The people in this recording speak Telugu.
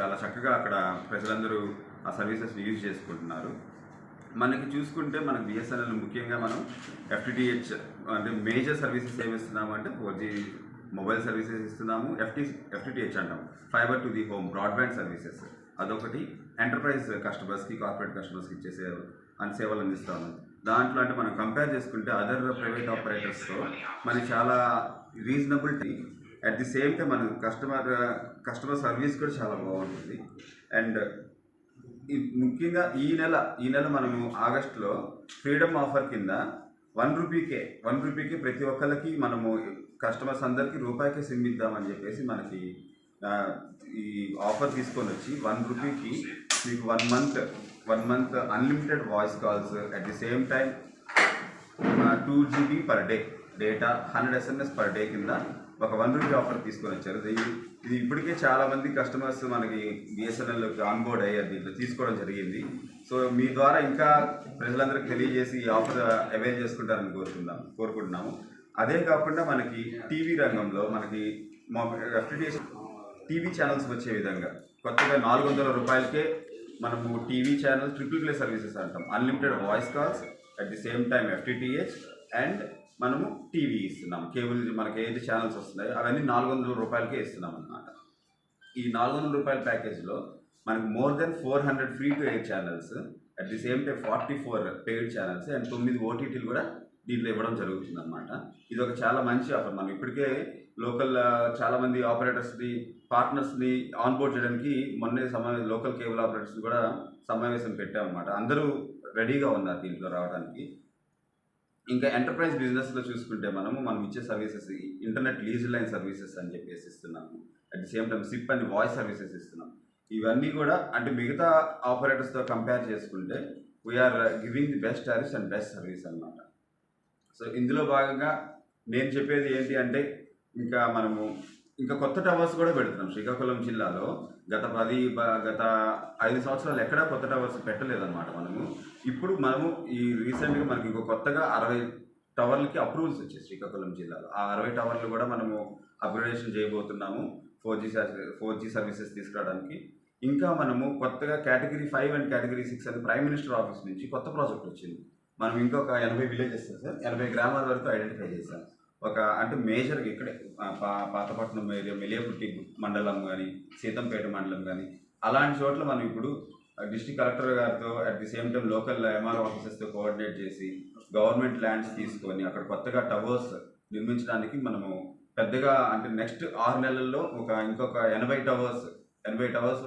చాలా చక్కగా అక్కడ ప్రజలందరూ ఆ సర్వీసెస్ యూజ్ చేసుకుంటున్నారు. మనకి చూసుకుంటే మనకు బిఎస్ఎన్ఎల్ ముఖ్యంగా మనం ఎఫ్టిటిహెచ్ అంటే మేజర్ సర్వీసెస్ ఏమి ఇస్తున్నాము అంటే ఫోర్ జీ మొబైల్ సర్వీసెస్ ఇస్తున్నాము ఎఫ్టీ ఎఫ్టిటిహెచ్ అంటాము. Fibre to the home broadband services అదొకటి. ఎంటర్ప్రైజ్ కస్టమర్స్కి కార్పొరేట్ కస్టమర్స్కి ఇచ్చే సేవ అని సేవలు అందిస్తాము. దాంట్లో అంటే మనం కంపేర్ చేసుకుంటే అదర్ ప్రైవేట్ ఆపరేటర్స్తో మనకి చాలా reasonability at the same time మన కస్టమర్ కస్టమర్ సర్వీస్ కూడా చాలా బాగుంటుంది. అండ్ ఈ ముఖ్యంగా ఈ నెల ఈ నెల మనము ఆగస్టులో ఫ్రీడమ్ ఆఫర్ కింద వన్ రూపీకే వన్ రూపీకి ప్రతి ఒక్కరికి మనము కస్టమర్స్ అందరికీ రూపాయికే సిమ్ ఇద్దామని చెప్పేసి మనకి ఈ ఆఫర్ తీసుకొని వచ్చి వన్ రూపీకి మీకు one month one month unlimited voice calls at the same time two GB per day data hundred SMS per day కింద ఒక వన్ రూపీ ఆఫర్ తీసుకొని వచ్చారు. ఇది ఇప్పటికే చాలామంది కస్టమర్స్ మనకి బిఎస్ఎన్ఎల్ ఆన్బోర్డ్ అయ్యారు. దీంట్లో తీసుకోవడం జరిగింది. సో మీ ద్వారా ఇంకా ప్రజలందరికీ తెలియజేసి ఈ ఆఫర్ అవైల్ చేసుకుంటారని కోరుకుందాం కోరుకుంటున్నాము. అదే కాకుండా మనకి టీవీ రంగంలో మనకి మా ఎఫ్టిడిఎస్ టీవీ ఛానల్స్ వచ్చే విధంగా కొత్తగా నాలుగు వందల రూపాయలకే మనము TV channel triple play services అంటాం. Unlimited voice calls at the same time FTTH and మనము టీవీ ఇస్తున్నాం కేబుల్ మనకి ఏది ఛానల్స్ వస్తున్నాయో అవన్నీ నాలుగు వందల రూపాయలకే ఇస్తున్నాం అనమాట ఈ నాలుగు వందల రూపాయల ప్యాకేజ్లో మనకు more than four hundred free to air channels at the same time forty four paid channels and తొమ్మిది ఓటీటీలు కూడా దీంట్లో ఇవ్వడం జరుగుతుంది అనమాట ఇది ఒక చాలా మంచి ఆఫర్ మనం ఇప్పటికే లోకల్ చాలామంది ఆపరేటర్స్ని పార్ట్నర్స్ని ఆన్బోర్డ్ చేయడానికి మొన్నే సమావేశం లోకల్ కేబుల్ ఆపరేటర్స్ కూడా సమావేశం పెట్టామన్నమాట. అందరూ రెడీగా ఉన్నారు దీంట్లో రావడానికి. ఇంకా ఎంటర్ప్రైజ్ బిజినెస్లో చూసుకుంటే మనము మనం ఇచ్చే services internet lease line services అని చెప్పేసి ఇస్తున్నాము. At the same time SIP అని వాయిస్ సర్వీసెస్ ఇస్తున్నాం ఇవన్నీ కూడా అంటే మిగతా ఆపరేటర్స్తో కంపేర్ చేసుకుంటే we are giving the best service and best service అన్నమాట. సో ఇందులో భాగంగా నేను చెప్పేది ఏంటి అంటే ఇంకా మనము ఇంకా కొత్త టవర్స్ కూడా పెడుతున్నాం. శ్రీకాకుళం జిల్లాలో గత పది గత ఐదు సంవత్సరాలు ఎక్కడా కొత్త టవర్స్ పెట్టలేదన్నమాట మనము. ఇప్పుడు మనము ఈ రీసెంట్గా మనకి ఇంకో కొత్తగా అరవై టవర్లకి అప్రూవల్స్ వచ్చాయి శ్రీకాకుళం జిల్లాలో. ఆ అరవై టవర్లు కూడా మనము అప్గ్రేడేషన్ చేయబోతున్నాము four G four G services తీసుకురావడానికి. ఇంకా మనము కొత్తగా category five and category six అని ప్రైమ్ మినిస్టర్ ఆఫీస్ నుంచి కొత్త ప్రాజెక్ట్ వచ్చింది. మనం ఇంకొక ఎనభై విలేజెస్ సార్ ఎనభై గ్రామాల వరకు ఐడెంటిఫై చేశాం. ఒక అంటే మేజర్గా ఇక్కడే పాతపట్నం ఏరియా మెలియపుట్టి మండలం కానీ సీతంపేట మండలం కానీ అలాంటి చోట్ల మనం ఇప్పుడు డిస్ట్రిక్ట్ కలెక్టర్ గారితో at the same time local MRO ఆఫీసెస్తో coordinate చేసి గవర్నమెంట్ ల్యాండ్స్ తీసుకొని అక్కడ కొత్తగా టవర్స్ నిర్మించడానికి మనము పెద్దగా అంటే నెక్స్ట్ ఆరు నెలల్లో ఒక ఇంకొక ఎనభై టవర్స్ ఎనభై టవర్స్